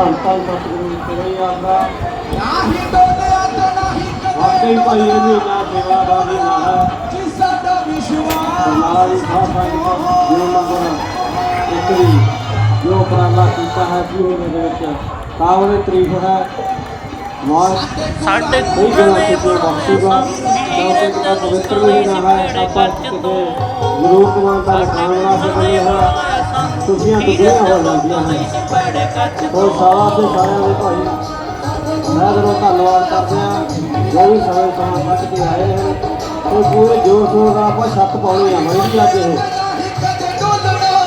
ਧੰਨ ਧੰਨ ਸਤਿਗੁਰੂ ਤੇਰੇ ਆਗਾ ਨਾਹੀ ਡੋਲਿਆ ਤੇ ਨਾਹੀ ਵਾਕਈ ਭਾਈ ਇਹ ਵੀ ਨਾ ਸੇਵਾਦਾਰੀ ਨਾ ਹੈ। ਜਿਸ ਸਾਡਾ ਵਿਸ਼ਵਾਸ ਨਾਲ ਹੀ ਸੰਗਤ ਜੋ ਮੰਗਣ ਇਤਰੀ ਜੋ ਉਪਰਾਲਾ ਕੀਤਾ ਹੈ ਪੂਰੇ ਦੇ ਵਿੱਚ। ਤਾਂ ਉਹਦੇ ਤਾਰੀਫ ਹੈ ਮਾਰ ਸਾਡੇ ਗੁਰਾਂ ਨੇ ਬਖਸ਼ੂਗਾ ਕਿਉਂਕਿ ਪਵਿੱਤਰ ਵੀ ਨਾ ਹੈ। ਆਪਾਂ ਕਿਤੇ ਗੁਰੂ ਕਮਾਂ ਦਾ ਖਾਣ ਵਾਸਤੇ ਬਣੇ ਹੋਇਆ ਹੋ ਜਾਂਦੀਆਂ ਹਨ ਬੜੇ ਉਹ ਸਾਰਾ ਤੇ ਸਾਰਿਆਂ ਦੇ ਭਾਈ, ਮੈਂ ਦਿਲੋਂ ਧੰਨਵਾਦ ਕਰਦੇ ਆ ਜੋ ਵੀ ਸਮੇਂ ਸਮਾਂ ਕੱਢ ਕੇ ਆਏ ਹਨ ਉਹ ਪੂਰੇ ਜੋਸ਼ ਨਾਲ ਆਪਾਂ ਛੱਤ ਪਾਉਣੀ ਆ ਮੜੀ ਵੀ ਅੱਜ ਇਹ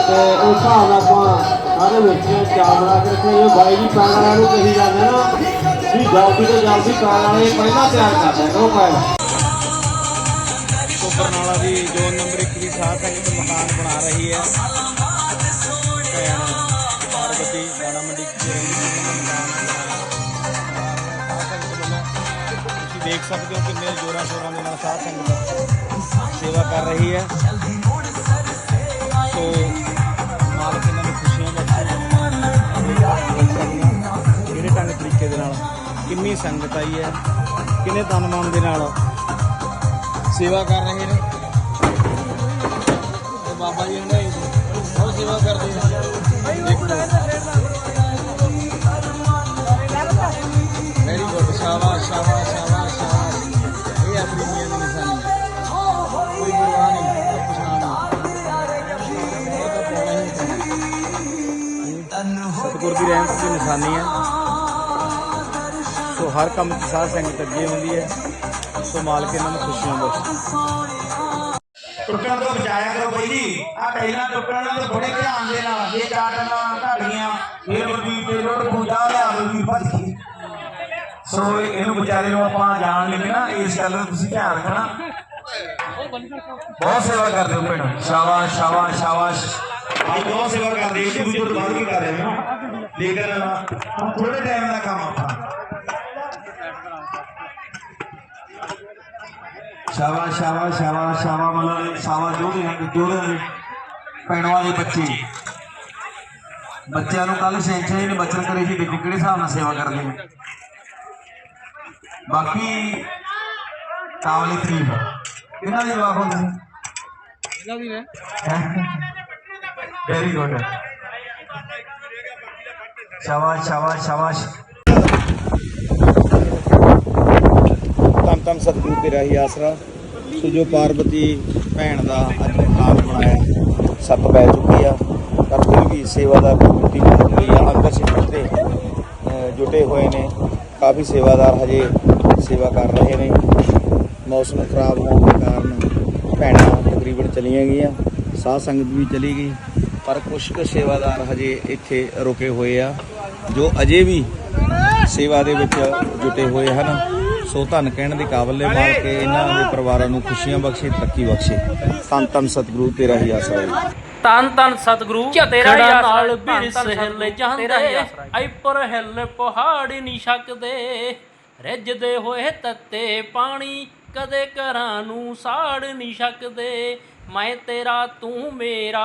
ਤੇ ਉਸ ਹਿਸਾਬ ਨਾਲ ਆਪਾਂ ਸਾਰੇ ਵਿੱਚ ਚਾਹ ਬਣਾ ਕੇ ਰੱਖੇ। ਇਹ ਬਾਈ ਜੀ ਪੈਣ ਵਾਲਿਆਂ ਨੂੰ ਕਹੀ ਜਾਂਦੇ ਨਾ ਵੀ ਜਲਦੀ ਤੋਂ ਜਲਦੀ ਪੈਣ ਵਾਲੇ ਪਹਿਲਾਂ ਤਿਆਰ ਕਰਦੇ ਦਿਆ ਕਰੋ ਪੈਣ ਬਰਨਾਲਾ ਜ਼ੋਨ ਨੰਬਰ 1 ਦੀ ਸਾਧ ਸੰਗਤ ਮਕਾਨ ਬਣਾ ਰਹੀ ਹੈ। ਭੈਣ ਦਾਣਾ ਮੰਡੀ ਤੁਸੀਂ ਦੇਖ ਸਕਦੇ ਹੋ ਕਿੰਨੇ ਜੋਰਾਂ ਸ਼ੋਰਾਂ ਦੇ ਨਾਲ ਸਾਧ ਸੰਗਤ ਸੇਵਾ ਕਰ ਰਹੀ ਹੈ। ਸੋ, ਮਾਲਕ ਇਹਨਾਂ ਨੂੰ ਖੁਸ਼ੀਆਂ ਬਖਸ਼ੇ ਜਿਹੜੇ ਢੰਗ ਤਰੀਕੇ ਦੇ ਨਾਲ, ਕਿੰਨੀ ਸੰਗਤ ਆਈ ਹੈ, ਕਿੰਨੇ ਤਨ ਮਨ ਦੇ ਨਾਲ ਸੇਵਾ ਕਰ ਰਹੇ ਨੇ। ਬਾਬਾ ਜੀ ਹੰਡਾਈ ਬਹੁਤ ਸੇਵਾ ਕਰਦੇ ਨੇ ਦੇਖੋ ਵੈਰੀ ਗੁੱਡ ਸ਼ਾਬਾਸ਼ ਸ਼ਾਬਾਸ਼ ਸ਼ਾਬਾਸ਼। ਸ਼ਾਬਾਸ਼ ਇਹ ਆਪਣੀ ਮੀਆਂ ਦੀ ਨਿਸ਼ਾਨੀ। ਹੈ ਕੋਈ ਪਰਵਾਹ ਨਹੀਂ, ਕੋਈ ਪਛਾਣ ਨਹੀਂ। ਸਤਿਗੁਰ ਦੀ ਰਹਿਮਤ ਦੀ ਨਿਸ਼ਾਨੀ ਹੈ ਸੋ ਹਰ ਕੰਮ 'ਚ ਸਾਧ ਸੰਗਤ ਅੱਗੇ ਹੁੰਦੀ ਹੈ। ਸੋ ਮਾਲਕ ਇਹਨਾਂ ਨੂੰ ਖੁਸ਼ੀਆਂ ਬਖਸ਼ੇ। ਟੁੱਟਣ ਤੋਂ ਬਚਾਇਆ ਕਰੋ ਬਾਈ ਜੀ। ਆ ਟਾਈਲਾਂ ਟੁੱਟਣ ਨਾਲ ਬੜੇ ਧਿਆਨ ਦੇ ਨਾਲ। ਜੇ ਚਾਟਣਾ ਘਟ ਗਈਆਂ ਫਿਰ ਤੇ ਰੋਡ ਪੂਜਾ ਲਿਆ ਬਲਵੀਰ ਭੱਜ ਗਈ। ਸੋ ਇਹਨੂੰ ਵਿਚਾਰੇ ਨੂੰ ਆਪਾਂ ਜਾਣ ਲੈਂਦੇ ਨਾ, ਇਸ ਗੱਲ ਦਾ ਤੁਸੀਂ ਧਿਆਨ ਰੱਖਣਾ। ਬਹੁਤ ਸੇਵਾ ਕਰਦੇ ਹੋ ਭੈਣ। ਸ਼ਾਬਾਸ਼ ਸ਼ਾਬਾਸ਼ ਸ਼ਾਬਾਸ਼। ਅੱਜ ਬਹੁਤ ਸੇਵਾ ਕਰਦੇ ਇੱਕ ਦੂਜੇ ਤੋਂ ਵੱਧ ਕੇ ਕਰ ਰਹੇ ਹੋ। ਲੇਕਿਨ ਥੋੜੇ ਟਾਈਮ ਦਾ ਕੰਮ ਆਪਣਾ ਸ਼ਾਬਾਸ਼ ਸ਼ਾਬਾਸ਼ ਸ਼ਾਬਾਸ਼ ਸ਼ਾਬਾਸ਼ ਮਤਲਬ ਸ਼ਾਬਾਸ਼ ਜੋੜੇ ਹਨ ਜੋੜੇ ਹਨ ਪੈਣਵਾਂ ਦੇ ਬੱਚੇ। ਬੱਚਿਆਂ ਨੂੰ ਕੱਲ ਸੈਂਚਰੀ ਨੇ ਬੱਚਨ ਕਰੇ ਸੀ ਦੇਖੋ ਕਿਹੜੇ ਹਿਸਾਬ ਨਾਲ ਸੇਵਾ ਕਰਦੇ ਨੇ ਬਾਕੀ ਕਾਵਲੀ ਤਰੀਫ ਇਹਨਾਂ ਦੀ ਵਾਹ ਹੁੰਦੀ ਇਹਨਾਂ ਦੀ ਨੇ। ਵੈਰੀ ਗੁੱਡ ਸ਼ਾਬਾਸ਼ ਸ਼ਾਬਾਸ਼ ਸ਼ਾਬਾਸ਼। ਧੰਨ ਧੰਨ ਸਤਿਗੁਰੂ ਤੇਰਾ ਹੀ ਆਸਰਾ। ਸੋ ਜੋ ਪਾਰਵਤੀ ਭੈਣ ਦਾ ਅੱਜ ਮਕਾਨ ਬਣਾਇਆ ਸੱਤ ਪੈ ਚੁੱਕੀ ਆ। ਪਰ ਫਿਰ ਵੀ ਸੇਵਾਦਾਰ ਕਮੇਟੀ ਬਣਦੀ ਆ। ਅੰਦਰ ਸਿੱਧੇ ਜੁਟੇ ਹੋਏ ਨੇ। ਕਾਫੀ ਸੇਵਾਦਾਰ ਹਜੇ ਸੇਵਾ ਕਰ ਰਹੇ ਨੇ। ਮੌਸਮ ਖਰਾਬ ਹੋਣ ਦੇ ਕਾਰਨ ਭੈਣਾਂ ਤਕਰੀਬਨ ਚਲੀਆਂ ਗਈਆਂ। ਸਾਧ ਸੰਗਤ ਵੀ ਚਲੀ ਗਈ। ਪਰ ਕੁਝ ਕੁ ਸੇਵਾਦਾਰ ਹਜੇ ਇੱਥੇ ਰੁਕੇ ਹੋਏ ਆ। ਜੋ ਅਜੇ ਵੀ ਸੇਵਾ ਦੇ ਵਿੱਚ ਜੁਟੇ ਹੋਏ ਹਨ। ਸੋ ਧੰਨ ਕਹਿਣ ਦੇ ਕਾਬਲ ਨੇ ਮਾਲ ਕੇ ਇਹਨਾਂ ਦੇ ਪਰਿਵਾਰਾਂ ਨੂੰ ਖੁਸ਼ੀਆਂ ਬਖਸ਼ੇ ਤਰੱਕੀ ਬਖਸ਼ੇ। ਧੰਨ ਧੰਨ ਸਤਿਗੁਰੂ ਤੇਰਾ ਹੀ ਆਸਰਾ ਹੈ। ਤਨ ਤਨ ਸਤਿਗੁਰੂ ਤੇਰਾ ਹੀ ਨਾਲ ਆਸਰਾ ਬਿਰਸ ਹਿੱਲ ਜਾਂਦੇ ਐਪਰ ਹਿੱਲ ਪਹਾੜ ਨਹੀਂ ਛਕਦੇ। ਰਿੱਝਦੇ ਹੋਏ ਤੱਤੇ ਪਾਣੀ ਕਦੇ ਘਰਾਂ ਨੂੰ ਸਾੜ ਨਹੀਂ ਛਕਦੇ। ਮੈਂ ਤੇਰਾ ਤੂੰ ਮੇਰਾ।